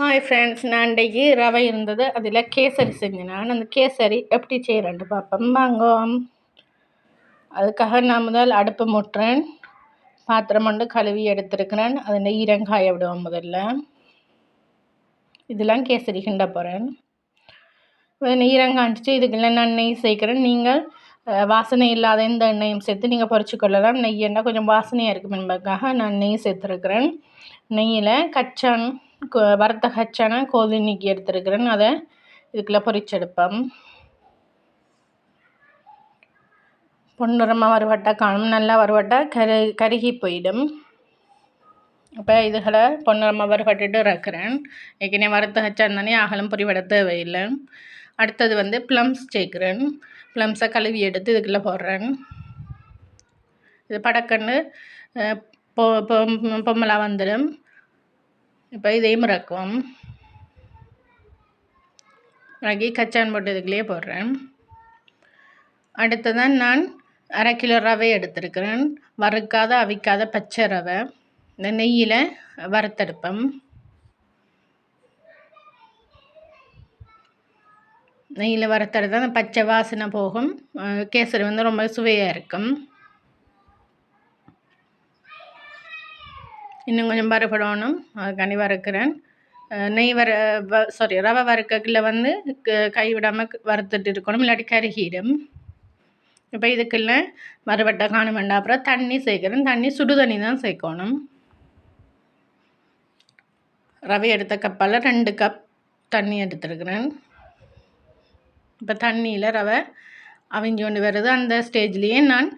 Hi friends நான் இன்றைக்கு ரவை இருந்தது. அதில் கேசரி செஞ்சேன். நான் அந்த கேசரி எப்படி செய்கிறேன்ட்டு பார்ப்போம். வாங்கோ அதுக்காக நான் முதல் அடுப்பு முட்டுறேன். பாத்திரம் கொண்டு கழுவி எடுத்துருக்கிறேன். அதில் ஈரங்காய விடுவோம் முதல்ல. இதெல்லாம் கேசரி கிண்ட போகிறேன் ஈரங்காய்ச்சிட்டு இதுக்கெல்லாம் நான் நெய் சேர்க்குறேன். நீங்கள் வாசனை இல்லாத எந்த எண்ணெயும் சேர்த்து நீங்கள் பொறிச்சு கொள்ளலாம். நெய் எண்ணெய் கொஞ்சம் வாசனையாக இருக்கும் என்பதுக்காக நான் நெய் சேர்த்துருக்குறேன். நெய்யில் கச்சான் வறுத்த ஹச்சனை கோது நீக்கி எடுத்துருக்கிறேன். அதை இதுக்குள்ளே பொறிச்செடுப்போம் பொன்னுரமாக வறுவட்டை காணும். நல்லா வறுவட்டை கரு கருகி போயிடும். அப்போ இதுகளை பொன்னுரமாக வறுவட்டுட்டு இறக்குறேன். ஏற்கனவே வறுத்த ஹச்சா தானே அகலம் பொரிவிட தேவையில்லை. அடுத்தது வந்து ப்ளம்ஸ் சேர்க்குறேன். ப்ளம்ஸை கழுவி எடுத்து இதுக்குள்ளே போடுறேன். இது படக்கன்று பொ பொம்மலாக வந்துடும். இப்போ இதையும் இறக்குவோம் ரகி கச்சான் போட்டு இதுக்குள்ளேயே போடுறேன். அடுத்ததான் நான் அரை கிலோ ரவை எடுத்திருக்கிறேன். வறுக்காத அவிக்காத பச்சை ரவை. இந்த நெய்யில் வறுத்தெடுப்பேன் நெய்யில் வறுத்தெடுத்தால் அந்த பச்சை வாசனை போகும். கேசரி வந்து ரொம்ப சுவையாக இருக்கும். இன்னும் கொஞ்சம் வறுபடணும் அதுக்காண்டி வறுக்கிறேன் நெய் வர வ சாரி ரவை வறுக்கல வந்து கைவிடாமல் வறுத்துட்டு இருக்கணும். இல்லாட்டி கருகிடும். இப்போ இதுக்குள்ள வறுபட்ட காணும் வேண்டாம் அப்புறம் தண்ணி சேர்க்குறேன். தண்ணி சுடு தண்ணி தான் சேர்க்கணும். ரவை எடுத்த கப்பால் ரெண்டு கப் தண்ணி எடுத்துருக்குறேன். இப்போ தண்ணியில் ரவை அவிஞ்சு கொண்டு வருது. அந்த ஸ்டேஜ்லேயே நான்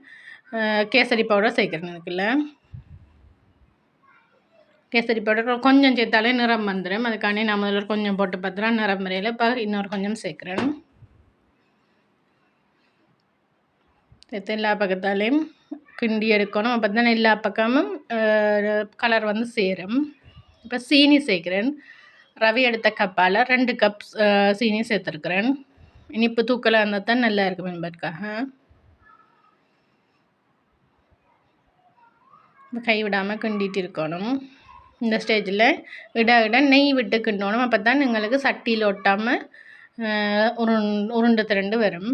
கேசரி பவுடர் சேர்க்குறேன் இதுக்குள்ளே. கேசரி பவுடர் கொஞ்சம் சேர்த்தாலே நிறம் வந்துடும் அதுக்காண்டி நான் முதல்ல கொஞ்சம் போட்டு பார்த்துறேன் நிறம் முறையில் இப்போ இன்னொரு கொஞ்சம் சேர்க்குறேன். சேர்த்து எல்லா பக்கத்தாலேயும் கிண்டி எடுக்கணும். அப்போ தான் எல்லா பக்கமும் கலர் வந்து சேரும். இப்போ சீனி சேர்க்குறேன். ரவி எடுத்த கப்பால் ரெண்டு கப் சீனி சேர்த்துருக்குறேன். இனிப்பு தூக்கலாக இருந்தால் தான் நல்லா இருக்கும் என்பதற்காக. கை விடாமல் கிண்டிட்டு இருக்கணும். இந்த ஸ்டேஜில் இட இட நெய் விட்டு கிண்டணும் அப்போ தான் எங்களுக்கு சட்டியில் ஒட்டாமல் உருண் உருண்டு திரண்டு வரும்.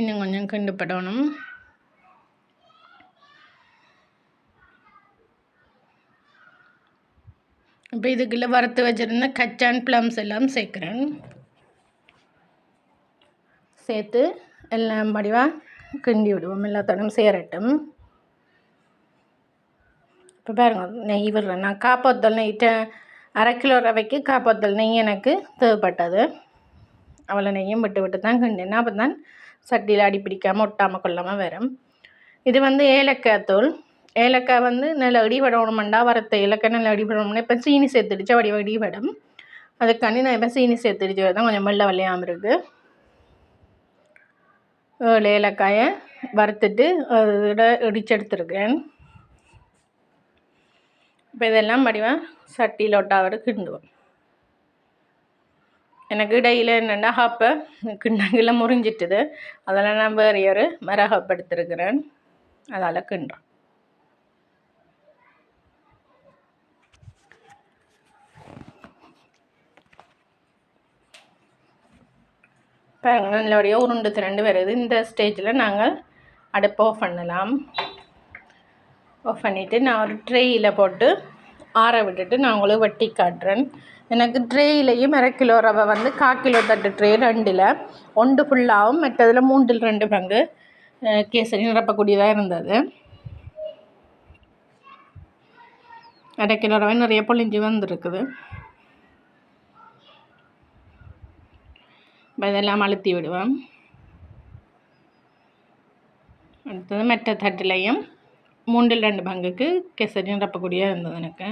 இன்னும் கொஞ்சம் கிண்டுப்படணும். இப்போ இதுக்குள்ளே வறுத்து வச்சுருந்த கச்சான் ப்ளம்ஸ் எல்லாம் சேர்க்குறேன். சேர்த்து எல்லாம் வடிவாக கிண்டி விடுவோம். எல்லாத்தோடும் சேரட்டும். இப்போ பாருங்கள் நெய் விடுறேன். நான் காப்பாத்தல் நெய்ட்ட அரை கிலோ ரவைக்கு காப்பாத்தல் நெய் எனக்கு தேவைப்பட்டது. அவ்வளோ நெய்யும் விட்டு விட்டு தான் கிண்டினா. அப்போ தான் சட்டியில் அடி பிடிக்காமல் ஒட்டாமல் கொள்ளாமல் வரும். இது வந்து ஏலக்காய் தூள். ஏலக்காய் வந்து நல்ல அடிபடணுமெண்டா வரத்த ஏலக்காய் நல்ல அடிபடணும்னா இப்போ சீனி சேர்த்துடுச்சா வடி வடிபடும் அதுக்காண்டி நான் இப்போ சீனி சேர்த்துடுச்சு தான் கொஞ்சம் மெல்ல வெள்ளையாமல் இருக்குது ஏலக்காயை வறுத்துட்டு அதோட இடிச்செடுத்துருக்கேன். இப்போ இதெல்லாம் வடிவாக சட்டியில் ஒட்டாவோட கிண்டுவோம். எனக்கு இடையில் என்னென்னா ஹாப்பை கிண்டங்கில் முறிஞ்சிட்டுது. அதெல்லாம் நான் வேறு ஒரு அதால் கிண்டோம் பாருங்கள் நல்லபடியாக உருண்டு திரண்டு வருது இந்த ஸ்டேஜில் நாங்கள் அடுப்பை ஆஃப் பண்ணலாம். ஆஃப் பண்ணிவிட்டு நான் ஒரு ட்ரேயில் போட்டு ஆற விட்டுட்டு நான் உங்களுக்கு வட்டி காட்டுறேன். எனக்கு ட்ரேயிலையும் அரை கிலோ ரவை வந்து கால் கிலோ தட்டு ட்ரே ரெண்டில். ஒன்று ஃபுல்லாகவும் மற்றதில் மூன்றில் ரெண்டு பங்கு. கேசரி நிரப்பக்கூடியதாக இருந்தது. அரை கிலோ ரவை நிறைய பொழிஞ்சு வந்திருக்குது. இதெல்லாம் அழுத்தி விடுவோம் அடுத்தது மெட்ட தட்டிலையும் மூன்றில் ரெண்டு பங்குக்கு கெசரி ரப்பக்கூடிய இருந்தது எனக்கு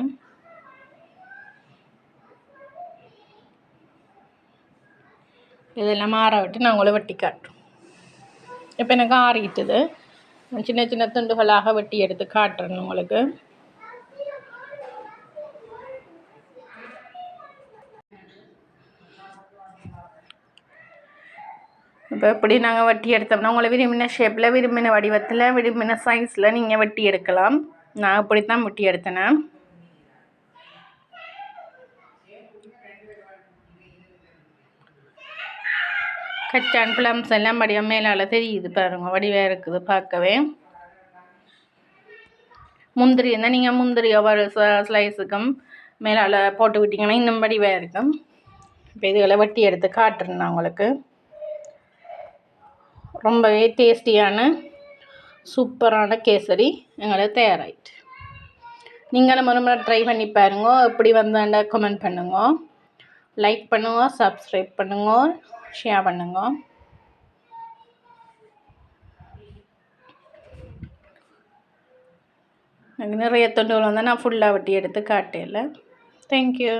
இதெல்லாம் ஆற விட்டு நான் உங்களை வெட்டி காட்டுறோம் இப்போ எனக்கு ஆறிட்டுது சின்ன சின்ன துண்டுகளாக வெட்டி எடுத்து காட்டுறேன் உங்களுக்கு இப்போ எப்படி நாங்கள் வெட்டி எடுத்தோம்னா உங்களை விரும்பின ஷேப்பில் விரும்பின வடிவத்தில் விரும்பின சைஸில் நீங்கள் வெட்டி எடுக்கலாம். நான் அப்படி தான் வெட்டி எடுத்தேனே. கச்சான் பிளம்ஸ் எல்லாம் வடிவம் மேலால் தெரியுது பாருங்க. வடிவாக இருக்குது பார்க்கவே. முந்திரி இருந்தால் நீங்கள் முந்திரி ஒவ்வொரு ஸ்லைஸுக்கும் மேலால் போட்டு விட்டிங்கன்னா இன்னும் வடிவாக இருக்கும். இப்போ இதுகளை வட்டி எடுத்து காட்டுறேன் நான் உங்களுக்கு. ரொம்பவே டேஸ்டியான சூப்பரான கேசரி எங்களுக்கு தயாராகிட்டு நீங்களும் முறை ட்ரை பண்ணி பாருங்க. எப்படி வந்தாண்ட கமெண்ட் பண்ணுங்க. லைக் பண்ணுங்க சப்ஸ்கிரைப் பண்ணுங்க ஷேர் பண்ணுங்க. நிறைய தொண்டுகள் வந்தால் நான் ஃபுல்லாக வட்டி எடுத்து காட்டேன் தேங்க்யூ